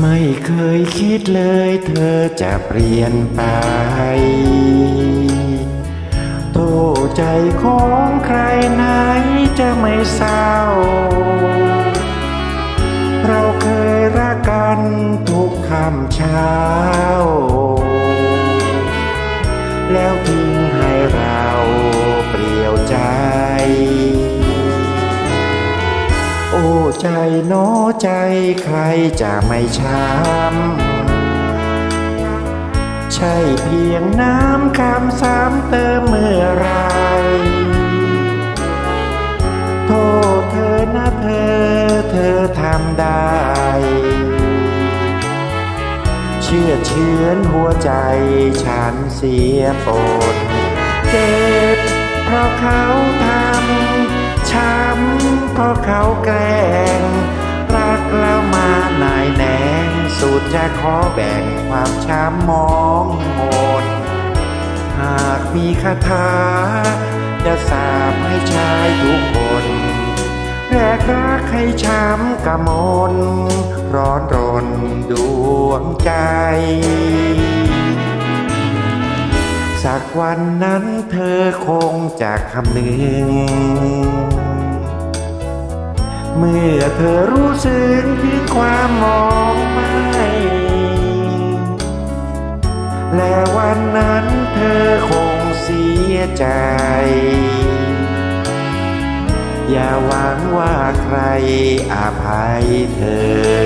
ไม่เคยคิดเลยเธอจะเปลี่ยนไปโทษใจของใครไหนจะไม่เศร้า เราเคยรักกันทุกคำเช้า แล้วทิ้ ใจโน้ใจใครจะไม่ช้ำ ใช่เพียงน้ำคำซ้ำเติมเมื่อไร โทษเธอนะเธอเธอทำได้ เชื่อเชื้อนหัวใจฉันเสียปนเจ็บเพราะเขาทำช้ำ ราะเขาแกล้งรักแล้วมานายแหนงสุดจะขอแบ่งความช้ำมองมนหากมีคาถาจะสาบให้ชายทุกคนแรกรักให้ช้ำกระมนร้อนรนดวงใจ สักวันนั้นเธอคงจะคำนึง อเธอรู้สึกถึงความมองไม่และวันนั้นเธอคงเสียใจ อย่าหวังว่าใครอภัยเธอ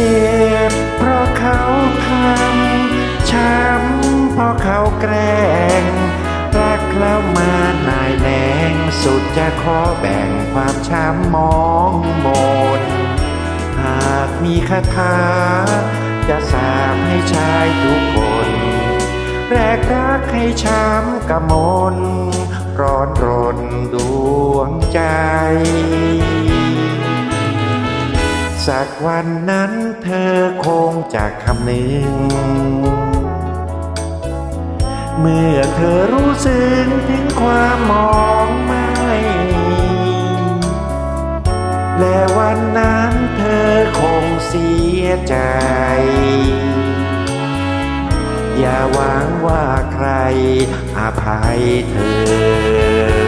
จ็บเพราะเขาทำช้ำเพราะเขาแกล้งรักแล้วมานายแหนงสุดจะขอแบ่งความช้ำมองมนหากมีคาถาจะสามให้ชายทุกคน แรกรักให้ช้ำกะมนร้อนรนดวงใจ สักวันนั้นเธอคงจะคำนึง เมื่อเธอรู้สึกถึงความมองไม่ และวันนั้นเธอคงเสียใจ อย่าหวังว่าใครอภัยเธอ